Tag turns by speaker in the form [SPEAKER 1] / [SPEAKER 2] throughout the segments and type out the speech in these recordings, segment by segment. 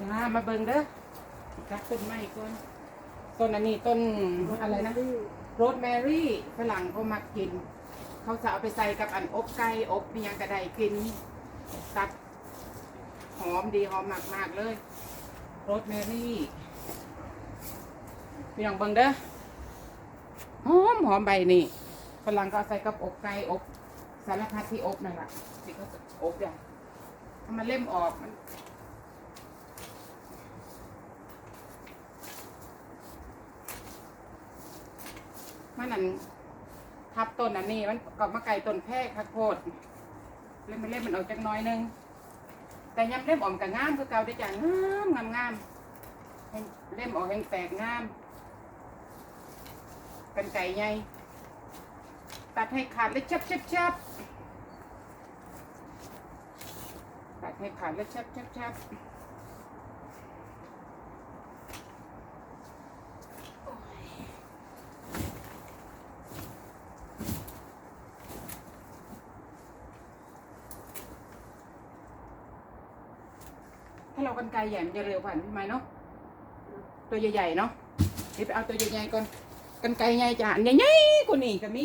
[SPEAKER 1] จ้ามาเบิ่งเด้อกักต้นไม้ก่อนต้นอันนี้ต้นอะไรนะโรสแมรี่ฝรั่งเขามักกิน เขาจะเอาไปใส่กับอันอบไก่อบมียังกระไดกินตัดหอมดีหอมมากมากเลยโรสแมรี่พี่น้องเบิ่งเด้อหอมหอมใบนี่ฝรั่งก็ใส่กับอบไก่อบสารพัดที่อบนั่นแหละที่เขาอบอย่างถ้ามันเล่มออกมัน มันนั่นทับต้นอันนี้ มันก็มาไก่ต้นแพรกข้าโพดเล่มเล่มมันออกจักน้อยนึง แต่ยำเล่มออกกับงามคือเก่าได้จ้ะงามงามงามเล่มออกแห่งแตกงาม กันไก่ใหญ่ตัดให้ขาดเลยชับชับชับตัดให้ขาดเลยชับชับชับ เรากันไกลใหญ่มันจะเร็วผ่าพี่ไม้เนาะตัวใหญ่ๆเนาะเดี๋ยวไปเอาตัวใหญ่ๆก่อนกันไกลใหญ่จ้ะหันใหญ่ๆกว่านี้ก็มี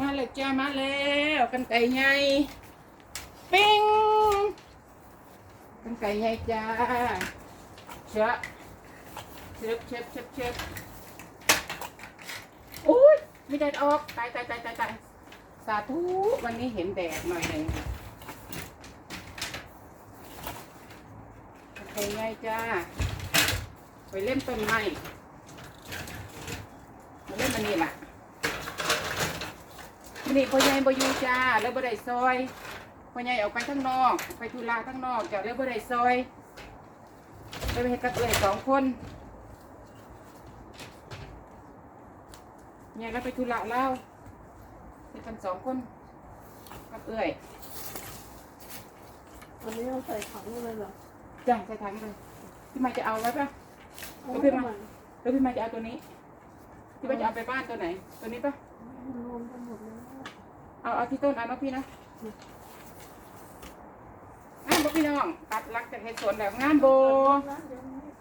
[SPEAKER 1] มาเลยจ้ามาแล้วกันไก่ใหญ่ปิ้งกันไก่ใหญ่จ้าเชอะเชฟเชฟเชฟเชฟโอ้ยไม่ได้ออกตายตายตายตายตายสาธุวันนี้เห็นแดดหน่อยหนึ่งกันไก่ใหญ่จ้าไปเล่นต้นไม้มาเล่นมันนี่แหละ นี่พ่อใหญ่บ่อยู่จ้าแล้วบ่ได้ซอยพ่อใหญ่ออกไปข้างนอก ไปธุระข้างนอกจ้าแล้วบ่ได้ซอยไปเฮ็ดกับเอื้อยสองคนเนี่ยแล้วไปธุระแล้วเฮ็ดกันสองคนกับเอื้อย
[SPEAKER 2] วันนี้เราใส่ถังเลยเหรอ
[SPEAKER 1] จ้าใส่ถังเลยพี่มาจะเอาไว้ปะ
[SPEAKER 2] เอา
[SPEAKER 1] เอา
[SPEAKER 2] ไป
[SPEAKER 1] ไป
[SPEAKER 2] ทำ
[SPEAKER 1] มา
[SPEAKER 2] ไม
[SPEAKER 1] แล้วพี่มาจะเอาตัวนี้พี่มาจะเอาไปบ้านตัวไหน ตัวนี้ปะ
[SPEAKER 2] รวมกันหมดแล้ว
[SPEAKER 1] เอาเอาที่ต้นเอาเนาะพี่นะงามบ่พี่น้องตัดหลักจากเฮ็ดสวนแล้วงามโบ
[SPEAKER 2] นะเดี๋ยวนี้นี่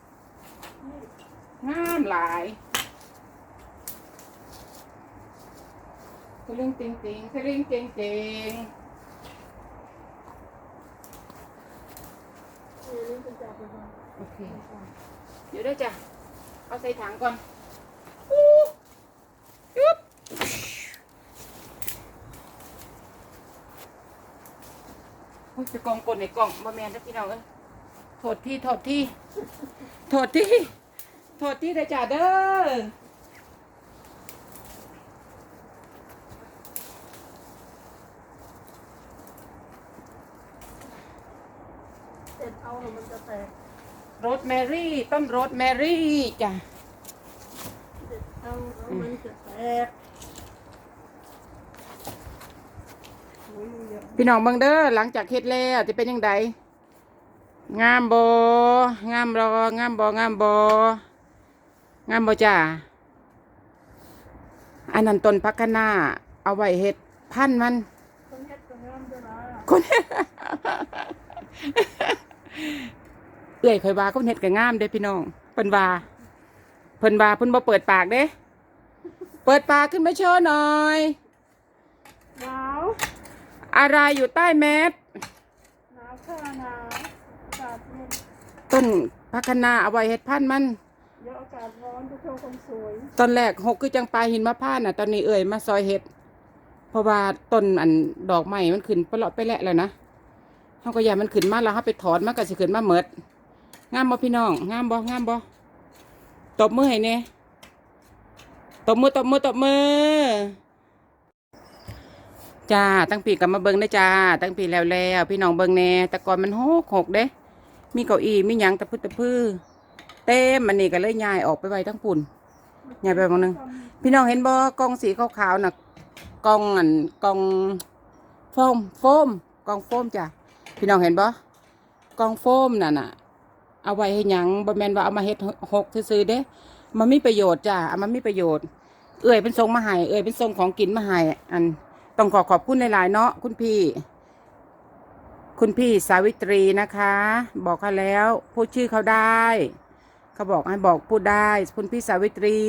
[SPEAKER 1] งามหลายสลิงติงติงสลิงติงติง
[SPEAKER 2] เออนี่เป็นจะเอาไปวาง
[SPEAKER 1] โอเค
[SPEAKER 2] ก่อน
[SPEAKER 1] เดี๋ยวได้จ้ะ เอาใส่ถังก่อนอู้ยุบโอ้ ยจะกองกลในกล่องบะแมนนะพี่น้องเอ้ยโทษที่โทษที่โทษที่โทษที่ได้จ้ะเด้อ
[SPEAKER 2] เสร็จเอาแล้วมันจะแตก
[SPEAKER 1] โรสแมรี่ ต้นโรสแมรี่จ้ะ
[SPEAKER 2] เสร็จเอาแล้วมันจะแตกโอ้ยเยอะ
[SPEAKER 1] พี่น้องเบังเด้อหลังจากเฮ็ดแล้วจะเป็นยังไงงามบงามรองามบงามบงามบจ้าอันนั้นต้นพักคะน้าเอาไว้เฮ็ดพันธุ์มัน
[SPEAKER 2] ต้นเฮ็ดก็งามด้วยนะ
[SPEAKER 1] คนเอื้อยข่อยว่าคนเฮ็ดก็งามเด้พี่น้องเพิ่นว่าเพิ่นว่าเพิ่นบ่เปิดปากเด้ เปิดปากขึ้นมาโชว์หน่อย
[SPEAKER 2] หนาว
[SPEAKER 1] อะไรอยู่ใต้แมส
[SPEAKER 2] หนาวค่ะหนาวอากาศเย็น
[SPEAKER 1] ต้นพักคะน้าเอาไว้เฮ็ดพันธุ์มัน
[SPEAKER 2] เดี๋ยวอากาศร้อนจะโชว์ความสวย
[SPEAKER 1] ตอนแรกหกคือจังปลาหินมะพร้าวน่ะ ตอนนี้เอ่ยมาซอยเห็ดเพราะว่าต้นอันดอกไม้มันขึ้นไปเลาะไปแหละแล้วนะเขาก็อย่ามันขึ้นมาแล้วเขาไปถอนมันก็สิขึ้นมาเมดงามบ่พี่น้องงามบ่งามบ่ตบมือให้เน่ตบมือตบมือตบมือ จ้าตั้งปีกลับมาเบิ่งได้จ้า ตั้งปีแล้วแล้วพี่น้องเบิ่งแน่แต่ก่อนมันหกหกเด้ มีเก้าอี้มีหยังตะพื้ตะพื้เต็มมันนี่ก็เลยย้ายออกไปไว้ทั้งปุ่นย้ายไปบางนึงพี่น้องเห็นบ่กองสีขาวๆน่ะกองอันกองโฟมโฟมกองโฟมจ้ะพี่น้องเห็นบ่กองโฟมนั่นน่ะ เอาไว้ให้หยังบ่แม่นว่าเอามาเฮ็ดหกซื่อๆเด้ มันมีประโยชน์จ้ะเอามันมีประโยชน์เอ่ยเป็นทรงมาให้เอ่ยเป็นทรงของกินมาให้อัน ต้องขอขอบคุณหลายๆเนาะคุณพี่ คุณพี่สาวิตรีนะคะ บอกเขาแล้วพูดชื่อเขาได้เขาบอกให้บอกพูดได้ คุณพี่สาวิตรี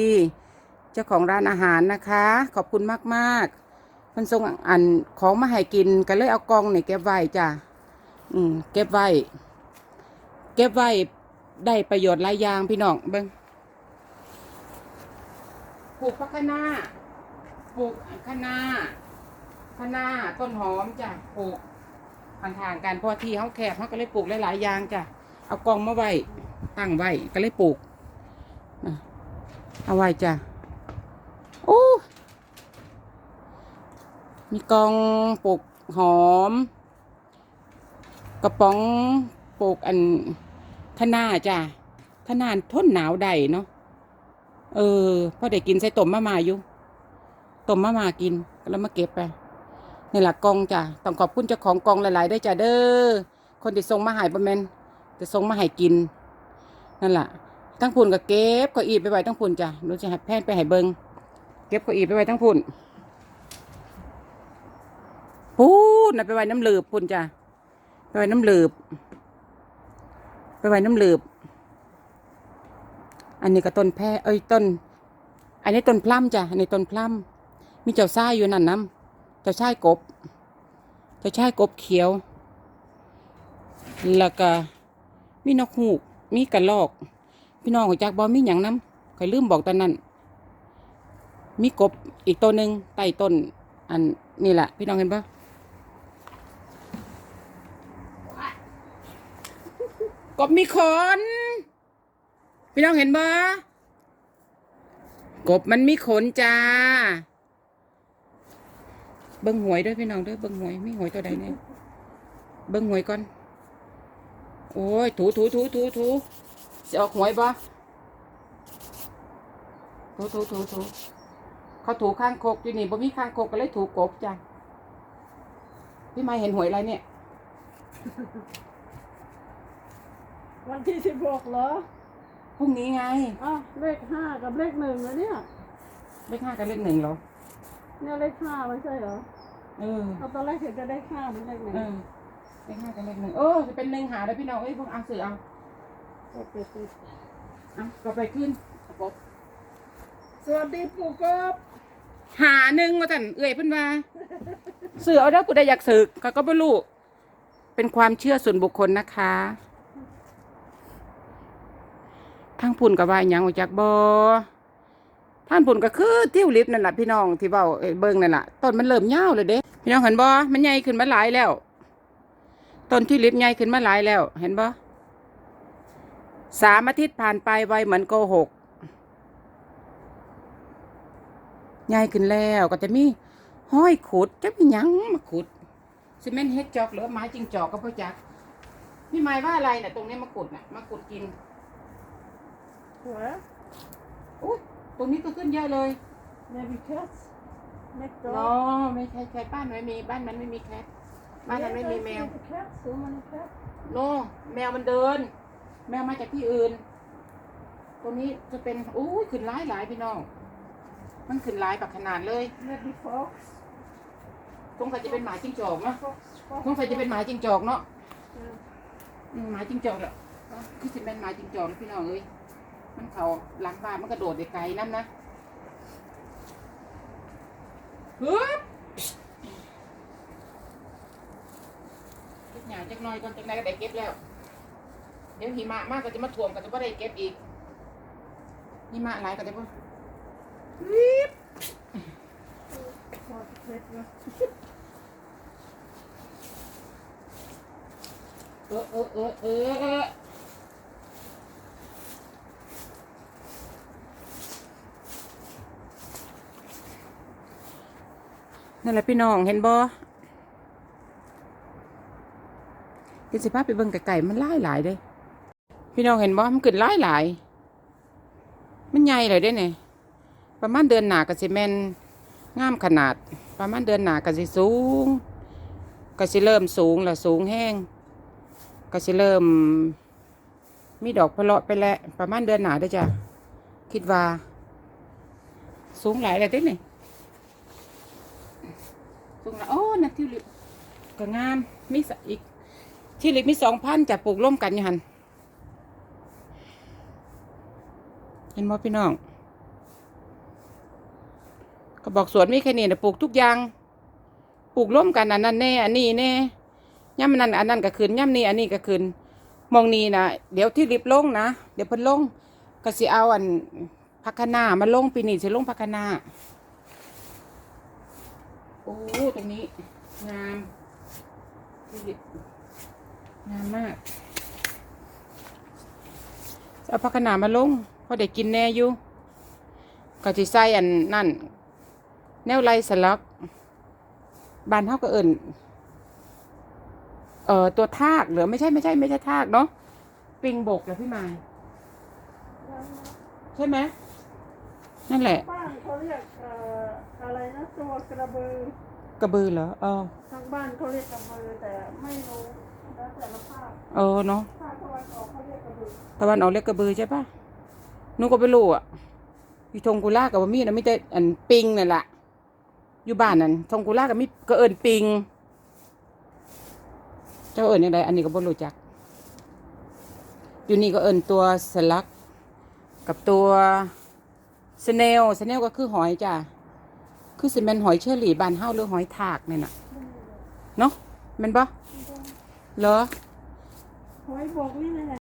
[SPEAKER 1] เจ้าของร้านอาหารนะคะ ขอบคุณมากๆมันส่งอันของมาให้กินก็เลยเอากองนี่เก็บไว้จ้ะอืมเก็บไว้ เก็บไว้ได้ประโยชน์หลายอย่างพี่น้องเบิ้งปลูกพักคะน้าปลูกคะ น้าคะน้าต้นหอมจ้ะปลูกห่างๆกันพราะว่าที่เขาแคบเขาก็เลยปลูกหลายๆอย่างจ้ะเอากองมาไว้ตั้งไว้ก็เลยปลูกเอาไว้จ้ะโอ้มีกองปลูกหอม กระป๋องปลูกอันทนาจ้ะทนานทนหนาวใดเนาะเออพ่อได้กินใส่ต้มมะมาอยู่ต้มมะมากินแล้วมาเก็บไป นี่แหละกองจ้ะต้องขอบคุณเจ้าของกองหลายๆด้วยจ้ะเด้อคนที่ส่งมาหายประแมนจะส่งมาหายกิน นั่นแหละทั้งพุ่นก็เก็บก็อีไปไว้ทั้งพุ่นจ้ะหนูจะให้แพนไปให้เบิงเก็บก้าอี้ไปไว้ทั้งพุ่นพูดนะไปไว้น้ำเหลืบพุ่นจ้ะไปไว้น้ำเหลืบไปไว้น้ำเหลืบอันนี้ก็ต้นแพรเอ้ยต้น อันนี้ต้นพลัมจ้ะอันนี้ต้นพลัมมีเจ้าซ่ายอยู่นั่นน้ำ จ้าซ่ายกบเจ้าซ่ายกบเขียว แล้วก็มีนกฮูก มีกระรอก พี่น้องของจักบอมีอย่างน้ำคอยลืมบอกตอนนั้น มีกบอีกตัวหนึ่งใต้ต้น อันนี่แหละพี่น้องเห็นปะกบมีขน พี่น้องเห็นปะกบมันมีขนจ้า เบิ้งหวยด้วยพี่น้องด้วยเบิ้งหวยมีหวยตัวใดเนี่ยเบิ้งหวยก่อน โอ้ยถูถูถูถูถูจะออกหวยปะถูถูถูถูเขาถูข้างโคกอยู่นี่บ่มีข้างโคกก็เลยถูกกบจ้ะพี่ไม่เห็นหวยอะไรเนี่ย
[SPEAKER 2] วันที่สิบหกเหรอ
[SPEAKER 1] พรุ่งนี้ไง
[SPEAKER 2] อ้าวเลขห้ากับเลขหนึ่งแล้วเนี่ย
[SPEAKER 1] เลขห้ากับเลขหนึ่งเหรอ
[SPEAKER 2] เนี่ยเลขห้าไม่ใช่เหรอ
[SPEAKER 1] เออ
[SPEAKER 2] เอาตอนแรกเห็นจะได้ห้าเป็นเลขหนึ่ง
[SPEAKER 1] เออเลขห้ากับเลขหนึ่งเออจะเป็นหนึ่งหาแล้วพี่น้องเอ้ยพวกเอาสื่อเอา
[SPEAKER 2] โอเคโอเค
[SPEAKER 1] เอาก็ไปขึ้นกบ
[SPEAKER 2] สวัสดีปู่กบ
[SPEAKER 1] หาหนึ่งมาสั่นเอื่อยเพิ่นว่าสื่อเอาเด้อกูได้อยากสื่อก็ก็ไม่รู้เป็นความเชื่อส่วนบุคคลนะคะทางพุ่นกับว่าอหยังออกจากบอ ท่านพุ่นก็คือทิวลิปนั่นแหละพี่น้องที่เบาเบิ่งนั่นแหละต้นมันเริ่มยาเลยเด้พี่น้องเห็นบอมันใหญ่ขึ้นมาหลายแล้วต้นทิวลิปใหญ่ขึ้นมาหลายแล้ว เห็นบอสามอาทิตย์ผ่านไปไวเหมือนโกหกใหญ่ขึ้นแล้วก็จะมีห้อยขุดจะมียังมาขุดซีเมนต์เฮ็ดจอกหรือไม้จิงจอกก็พ่อจักพี่หมายว่าอะไรน่ะตรงนี้มาขุดน่ะมาขุดกิน
[SPEAKER 2] หัว
[SPEAKER 1] อุ๊ย ตรงนี้ก็ขึ้นเยอะเลย
[SPEAKER 2] maybe cats next
[SPEAKER 1] อ๋
[SPEAKER 2] door
[SPEAKER 1] อไม่ใช่ใช่บ้านไม่มีบ้านมันไม่มีแคทบ้านมันไม่มีแมว
[SPEAKER 2] Yes, I see the cats, so many cats
[SPEAKER 1] โนแมวมันเดิน แมวมาจากที่อื่น ตรงนี้จะเป็นอู้ยขึ้นร้ายหลายพี่น้อง มันขึ้นร้ายแบบขนาดเลย
[SPEAKER 2] maybe fox
[SPEAKER 1] สงสัยจะเป็นหมาจิ้งจอกเนาะ
[SPEAKER 2] fox fox
[SPEAKER 1] สงสัยจะเป็นหมาจิ้งจอกเนาะ
[SPEAKER 2] Yeah.
[SPEAKER 1] อืมหมาจิ้งจอกแหละคือสิเป็นหมาจิ้งจอกนะพี่น้องเอ้ย มันเขาหลังบ้านมันกระโดดไปไกลนั่นนะฮึบเก็บหยาจักหน่อยก่อนจังไดก็ได้เก็บแล้ว เดี๋ยวหิมะมากก็จะมาถ่วมก็จะไม่ได้เก็บอีกหิมะหลายก็จะบ่รีบเออเออเออเออเออ นั่นแหละพี่น้องเห็นบ่เห็นสิพาไปเบิ่งไก่มันหลายหลายเด้พี่น้องเห็นบ่มันขึ้นหลายหลาย มันใหญ่เลยเด้เนี่ยประมาณเดือนหนาก็สิแมนงามขนาด ประมาณเดือนหนาก็สิสูงก็สิเริ่มสูงและสูงแห้งก็สิเริ่ม มีดอกพะเลาะไปแล้วประมาณเดือนหนาเด้จ้ะคิดว่า สูงหลายเลยเด้เนี่ย ตรงนั้นโอ้นะทิวลิปก็งามมีสอีกทิวลิปมีสองพันจะปลูกร่วมกันอยู่หันเห็นบ่พี่น้อง ก็บอกสวนมีแค่นี้นะปลูกทุกอย่างปลูกร่วมกันอันนั้นแน่อันนี้แน่ย่ำนั้นอันนั้นก็คืนย่ำนี้อันนี้ก็คืนมองนี้นะเดี๋ยวที่ริบลงนะเดี๋ยวเพิ่นลงก็สิเอาอันพักคนามาลงปีนี้สิลงพักคนา โอ้ ตรงนี้ งามดูดิงามมากเอาผักขนามาลงพราะเด็กกินแน่อยู่ก็จะใส่อันนั่น แนวไรสลักบานเท่ากับเอิ่นเอ่อตัวทากหรือไม่ใช่ไม่ใช่ไม่ใช่ทากเนาะปิงบกเหรอพี่มายใช่ไหมนั่นแหละ
[SPEAKER 2] เขาเรียกเอ่ออะไรนะตัวกระบือ
[SPEAKER 1] กระบือเหรอเออ
[SPEAKER 2] ทางบ้านเขาเรียกกระบือแต่ไม่รู้แล้วแต่ละภาค
[SPEAKER 1] เออเนาะ
[SPEAKER 2] ภาคตะวันออกเขาเรียกกระบือ
[SPEAKER 1] ตะวันออกเรียกกระบือใช่ปะหนูก็ไม่รู้อะอยู่ทงกุล่ากับว่ามีนะมีแต่อันปิงนั่นแหละอยู่บ้านนั่นทงกุล่ากับมีก็เอิญปิง เจ้าเอิญยังไงอันนี้ก็บ่รู้จัก อยู่นี่ก็เอิญตัวสลัก กับตัว สเนลสเนลก็คือหอยจ้ะ คือสิแมนหอยเชอรี่บานเฮาหรือหอยถากเนี่ยน่ะ เนาะแมันบ่เหรอ
[SPEAKER 2] หอยบกนี่นะ